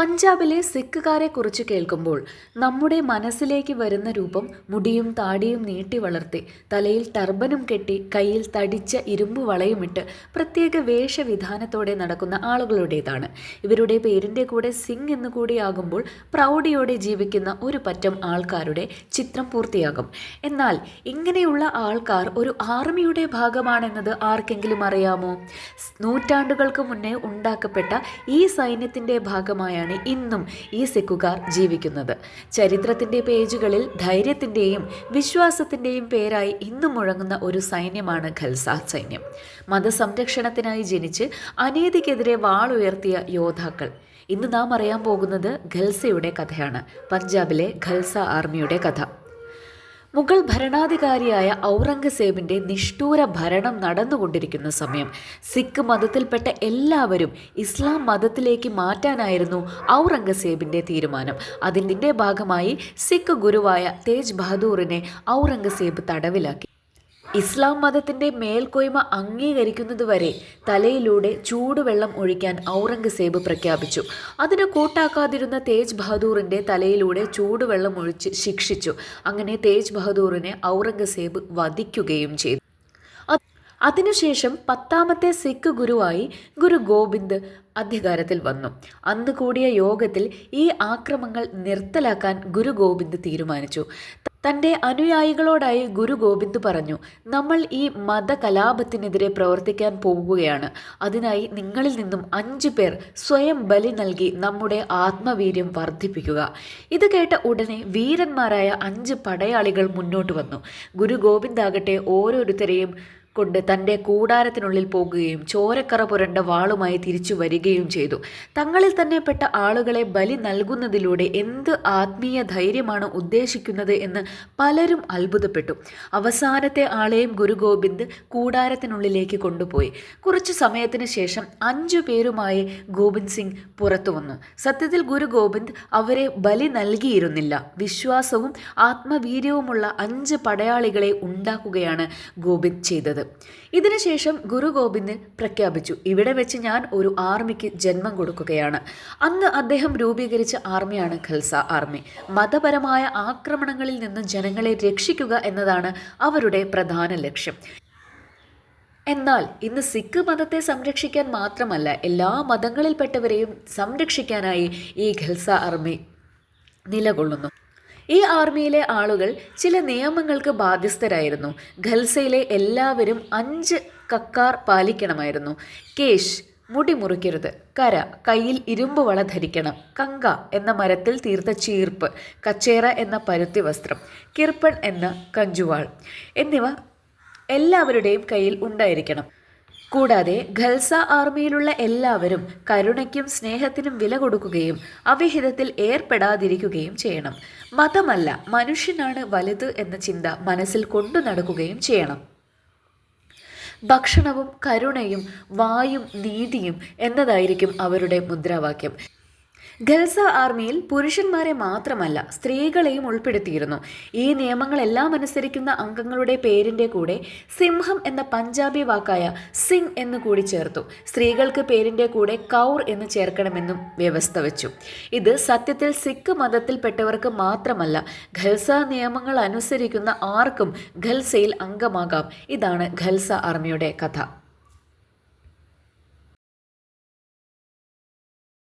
പഞ്ചാബിലെ സിഖുകാരെ കുറിച്ച് കേൾക്കുമ്പോൾ നമ്മുടെ മനസ്സിലേക്ക് വരുന്ന രൂപം മുടിയും താടിയും നീട്ടി വളർത്തി തലയിൽ ടർബനും കെട്ടി കയ്യിൽ തടിച്ച ഇരുമ്പ് വളയുമിട്ട് പ്രത്യേക വേഷവിധാനത്തോടെ നടക്കുന്ന ആളുകളുടേതാണ്. ഇവരുടെ പേരിന്റെ കൂടെ സിംഗ് എന്ന് കൂടിയാകുമ്പോൾ പ്രൗഢിയോടെ ജീവിക്കുന്ന ഒരു പറ്റം ആൾക്കാരുടെ ചിത്രം പൂർത്തിയാകും. എന്നാൽ ഇങ്ങനെയുള്ള ആൾക്കാർ ഒരു ആർമിയുടെ ഭാഗമാണെന്നത് ആർക്കെങ്കിലും അറിയാമോ? നൂറ്റാണ്ടുകൾക്ക് മുന്നേ ഉണ്ടാക്കപ്പെട്ട ഈ സൈന്യത്തിന്റെ ഭാഗമായാണ് ഇന്നും ഈ സിഖുകാർ ജീവിക്കുന്നത്. ചരിത്രത്തിന്റെ പേജുകളിൽ ധൈര്യത്തിന്റെയും വിശ്വാസത്തിന്റെയും പേരായി ഇന്നും മുഴങ്ങുന്ന ഒരു സൈന്യമാണ് ഖൽസ സൈന്യം. മതസംരക്ഷണത്തിനായി ജനിച്ച് അനീതിക്കെതിരെ വാളുയർത്തിയ യോദ്ധാക്കൾ. ഇന്ന് നാം അറിയാൻ പോകുന്നത് ഖൽസയുടെ കഥയാണ്. പഞ്ചാബിലെ ഖൽസ ആർമിയുടെ കഥ. മുഗൾ ഭരണാധികാരിയായ ഔറംഗസേബിന്റെ നിഷ്ഠൂര ഭരണം നടന്നുകൊണ്ടിരിക്കുന്ന സമയം. സിഖ് മതത്തിൽപ്പെട്ട എല്ലാവരും ഇസ്ലാം മതത്തിലേക്ക് മാറ്റാനായിരുന്നു ഔറംഗസേബിന്റെ തീരുമാനം. അതിന്റെ ഭാഗമായി സിഖ് ഗുരുവായ തേജ് ബഹദൂറിനെ ഔറംഗസേബ് തടവിലാക്കി. ഇസ്ലാം മതത്തിന്റെ മേൽക്കോയ്മ അംഗീകരിക്കുന്നതുവരെ തലയിലൂടെ ചൂടുവെള്ളം ഒഴിക്കാൻ ഔറംഗസേബ് പ്രഖ്യാപിച്ചു. അതിന് കൂട്ടാക്കാതിരുന്ന തേജ് ബഹദൂറിന്റെ തലയിലൂടെ ചൂടുവെള്ളം ഒഴിച്ച് ശിക്ഷിച്ചു. അങ്ങനെ തേജ് ബഹദൂറിനെ ഔറംഗസേബ് വധിക്കുകയും ചെയ്തു. അതിനുശേഷം പത്താമത്തെ സിഖ് ഗുരുവായി ഗുരു ഗോവിന്ദ് അധികാരത്തിൽ വന്നു. അന്ന് കൂടിയ യോഗത്തിൽ ഈ ആക്രമങ്ങൾ നിർത്തലാക്കാൻ ഗുരു ഗോവിന്ദ് തീരുമാനിച്ചു. തന്റെ അനുയായികളോടായി ഗുരു ഗോവിന്ദ് പറഞ്ഞു നമ്മൾ ഈ മതകലാപത്തിനെതിരെ പ്രവർത്തിക്കാൻ പോകുകയാണ്. അതിനായി നിങ്ങളിൽ നിന്നും അഞ്ചു പേർ സ്വയം ബലി നൽകി നമ്മുടെ ആത്മവീര്യം വർദ്ധിപ്പിക്കുക ഇത് കേട്ട ഉടനെ വീരന്മാരായ അഞ്ച് പടയാളികൾ മുന്നോട്ട് വന്നു. ഗുരു ഗോവിന്ദാകട്ടെ ഓരോരുത്തരെയും കൊണ്ട് തന്റെ കൂടാരത്തിനുള്ളിൽ പോകുകയും ചോരക്കറ പുരണ്ട വാളുമായി തിരിച്ചു വരികയും ചെയ്തു. തങ്ങളിൽ തന്നെ പെട്ട ആളുകളെ ബലി നൽകുന്നതിലൂടെ എന്ത് ആത്മീയ ധൈര്യമാണ് ഉദ്ദേശിക്കുന്നത് എന്ന് പലരും അത്ഭുതപ്പെട്ടു. അവസാനത്തെ ആളെയും ഗുരു ഗോവിന്ദ് കൂടാരത്തിനുള്ളിലേക്ക് കൊണ്ടുപോയി. കുറച്ചു സമയത്തിന് ശേഷം അഞ്ചു പേരുമായി ഗോവിന്ദ് സിംഗ് പുറത്തു വന്നു. സത്യത്തിൽ ഗുരു ഗോവിന്ദ് അവരെ ബലി നൽകിയിരുന്നില്ല. വിശ്വാസവും ആത്മവീര്യവുമുള്ള അഞ്ച് പടയാളികളെ ഉണ്ടാക്കുകയാണ് ഗോവിന്ദ് ചെയ്തത്. ഇതിനുശേഷം ഗുരു ഗോവിന്ദൻ പ്രഖ്യാപിച്ചു ഇവിടെ വെച്ച് ഞാൻ ഒരു ആർമിക്ക് ജന്മം കൊടുക്കുകയാണ്. അന്ന് അദ്ദേഹം രൂപീകരിച്ച ആർമിയാണ് ഖൽസ ആർമി. മതപരമായ ആക്രമണങ്ങളിൽ നിന്ന് ജനങ്ങളെ രക്ഷിക്കുക എന്നതാണ് അവരുടെ പ്രധാന ലക്ഷ്യം. എന്നാൽ ഇന്ന് സിഖ് മതത്തെ സംരക്ഷിക്കാൻ മാത്രമല്ല എല്ലാ മതങ്ങളിൽപ്പെട്ടവരെയും സംരക്ഷിക്കാനായി ഈ ഖൽസ ആർമി നിലകൊള്ളുന്നു. ഈ ആർമിയിലെ ആളുകൾ ചില നിയമങ്ങൾക്ക് ബാധ്യസ്ഥരായിരുന്നു. ഖൽസയിലെ എല്ലാവരും അഞ്ച് കക്കാർ പാലിക്കണമായിരുന്നു. കേശ് മുടി മുറിക്കരുത്. കര കയ്യിൽ ഇരുമ്പ് വള ധരിക്കണം. കങ്ക എന്ന മരത്തിൽ തീർത്ത ചീർപ്പ്. കച്ചേറ എന്ന പരുത്തി വസ്ത്രം. കിർപ്പൺ എന്ന കഞ്ചുവാൾ. എന്നിവ എല്ലാവരുടെയും കയ്യിൽ ഉണ്ടായിരിക്കണം. കൂടാതെ ഖൽസ ആർമിയിലുള്ള എല്ലാവരും കരുണയ്ക്കും സ്നേഹത്തിനും വില കൊടുക്കുകയും അവിഹിതത്തിൽ ഏർപ്പെടാതിരിക്കുകയും ചെയ്യണം. മതമല്ല മനുഷ്യനാണ് വലുത് എന്ന ചിന്ത മനസ്സിൽ കൊണ്ടു നടക്കുകയും ചെയ്യണം. ഭക്ഷണവും കരുണയും വായും നീതിയും എന്നതായിരിക്കും അവരുടെ മുദ്രാവാക്യം. ഖൽസ ആർമിയിൽ പുരുഷന്മാരെ മാത്രമല്ല സ്ത്രീകളെയും ഉൾപ്പെടുത്തിയിരുന്നു. ഈ നിയമങ്ങളെല്ലാം അനുസരിക്കുന്ന അംഗങ്ങളുടെ പേരിന്റെ കൂടെ സിംഹം എന്ന പഞ്ചാബി വാക്കായ സിംഗ് എന്ന് കൂടി ചേർത്തു. സ്ത്രീകൾക്ക് പേരിന്റെ കൂടെ കൗർ എന്ന് ചേർക്കണമെന്നും വ്യവസ്ഥ വെച്ചു. ഇത് സത്യത്തിൽ സിഖ് മതത്തിൽപ്പെട്ടവർക്ക് മാത്രമല്ല ഖൽസ നിയമങ്ങൾ അനുസരിക്കുന്ന ആർക്കും ഖൽസയിൽ അംഗമാകാം. ഇതാണ് ഖൽസ ആർമിയുടെ കഥ.